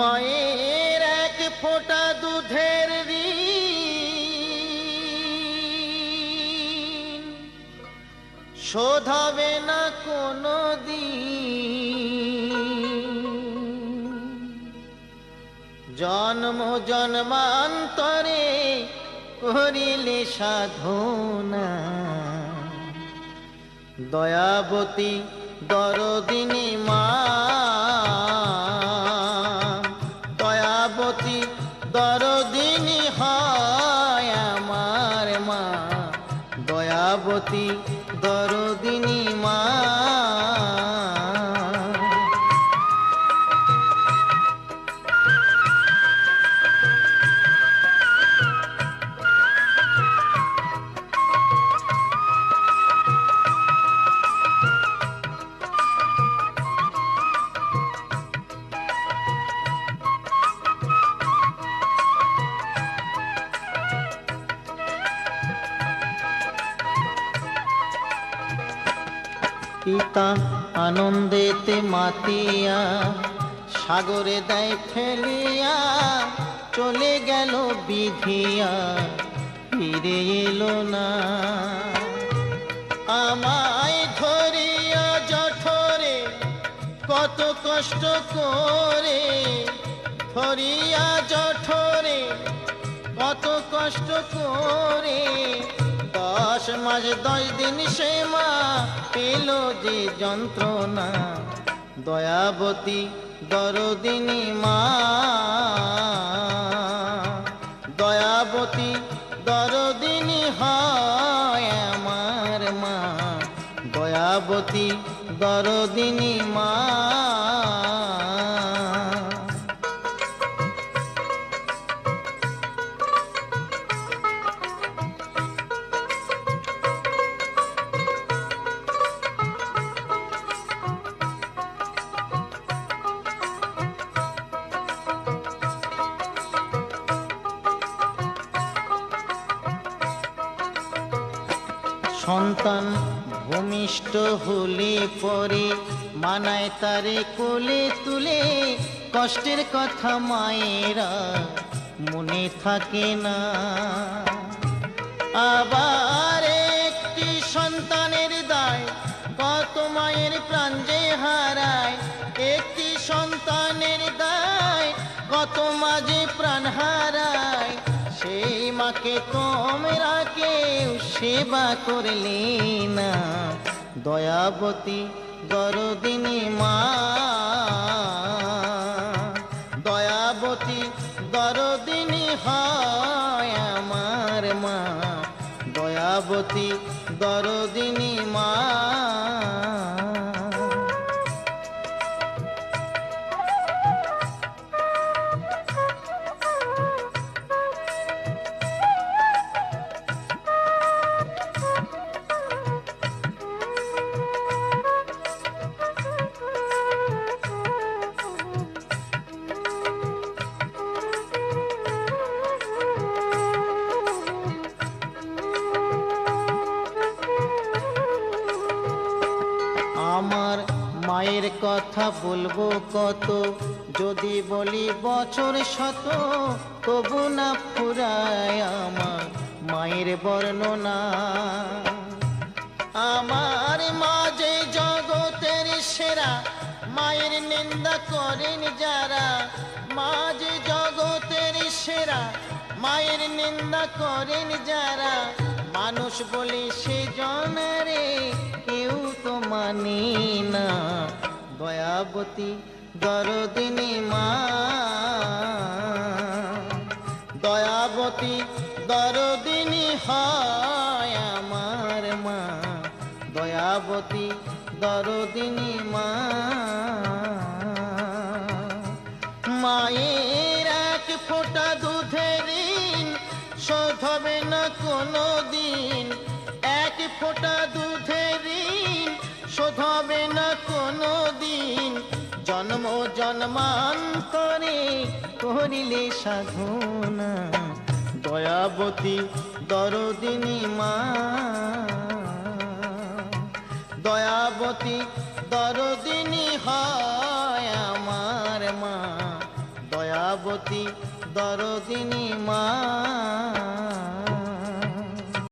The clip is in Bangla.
মায়ের এক ফোঁটা দুধের ঋণ শোধ হবে না কোনো দিন। জন্ম জন্মান্তরে করিলে সাধনা দয়াবতী দরদিনী মা দয়াবতী দরদিনী হয় আমার মা। দয়াবতী দরদিনী পিতা আনন্দেতে মাতিয়া, সাগরে দেয় ফেলিয়া, চলে গেল বিধিয়া, ফিরে এলো না। আমায় ধরিয়া জঠরে, কত কষ্ট করে, ধরিয়া জঠরে, কত কষ্ট করে দশ মাস, দশ দিন সে মা পেল যে যন্ত্রণা। দয়াবতী দরদিনী মা। দয়াবতী দরদিনী হয় আমার মা। দয়াবতী দরদিনী মা। সন্তান ভূমিষ্ঠ হলে পরে মানায় তারে কোলে তুলে। কষ্টের কথা মায়েরা মনে থাকে না। আবার একটি সন্তানের দায় কত মায়ের প্রাণ যে হারায়। একটি সন্তানের দায় কত মাঝে প্রাণ হারায়। সেই মাকে তোমরা কেউ সেবা করলে না। দয়াবতী দরদিনী মা। দয়াবতী দরদিনী হয় আমার মা। দয়াবতী দরদিনী মা। মায়ের কথা বলব কত? যদি বলি বছর শত, তবু না ফুরায় আমার মায়ের বর্ণনা। আমার মা যে জগতের সেরা মায়ের নিন্দা করেন যারা। মা যে জগতের সেরা মায়ের নিন্দা করেন যারা। মানুষ বলে সে জনারে কেউ তো মানি না। দয়াবতী দরদিনী মা। দয়াবতী দরদিনী হয় আমার মা। দয়াবতী দরদিনী মা। মায়ের এক ফোঁটা দুধের শোধ হবে না কোনো দিন। এক ফোঁটা দুধের জন্মান্তরে করিলে সাধনা দয়াবতী দরদিনী মা। দয়াবতী দরদিনী হয় আমার মা ভাবতী দরদিনী মা।